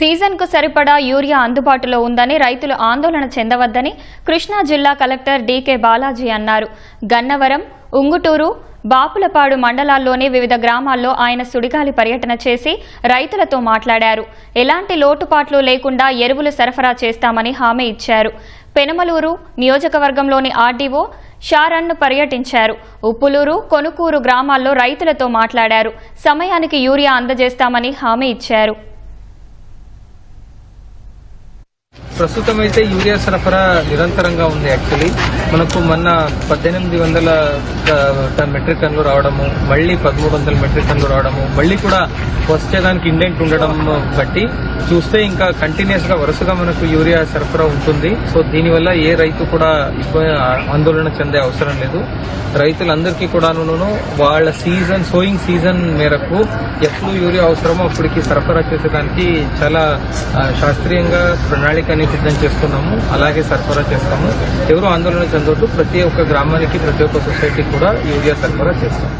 సీజన్కు సరిపడా యూరియా అందుబాటులో ఉందని రైతులు ఆందోళన చెందవద్దని కృష్ణా జిల్లా కలెక్టర్ డీకే బాలాజీ అన్నారు. గన్నవరం ఉంగుటూరు బాపులపాడు మండలాల్లోని వివిధ గ్రామాల్లో ఆయన సుడిగాలి పర్యటన చేసి రైతులతో మాట్లాడారు. ఎలాంటి లోటుపాట్లు లేకుండా ఎరువులు సరఫరా చేస్తామని హామీ ఇచ్చారు. పెనమలూరు నియోజకవర్గంలోని ఆర్డీఓ షారన్ను పర్యటించారు. ఉప్పులూరు కొనుకూరు గ్రామాల్లో రైతులతో మాట్లాడారు. సమయానికి యూరియా అందజేస్తామని హామీ ఇచ్చారు. ప్రస్తుతం అయితే యూరియా సరఫరా నిరంతరంగా ఉంది యాక్చువల్లీ. మనకు మొన్న పద్దెనిమిది వందల మెట్రిక్ టన్లు రావడము మళ్ళీ పదమూడు వందల మెట్రిక్ టన్లు రావడము మళ్ళీ కూడా వచ్చేదానికి ఇండెంట్ ఉండడం బట్టి చూస్తే ఇంకా కంటిన్యూస్గా వరుసగా మనకు యూరియా సరఫరా ఉంటుంది. సో దీనివల్ల ఏ రైతు కూడా ఆందోళన చెందే అవసరం లేదు. రైతులందరికీ కూడాను వాళ్ళ సీజన్ సోయింగ్ సీజన్ మేరకు ఎప్పుడు యూరియా అవసరమో అప్పటికి సరఫరా చేసేదానికి చాలా శాస్త్రీయంగా శాస్త్రీయంగా ప్రణాళికని సిద్ధం చేస్తున్నాము. అలాగే సరఫరా చేస్తాము. ఎవరు ఆందోళన చెందొద్దు. ప్రతి ఒక్క గ్రామానికి ప్రతి ఒక్క సొసైటీకి కూడా యూరియా సరఫరా చేస్తాం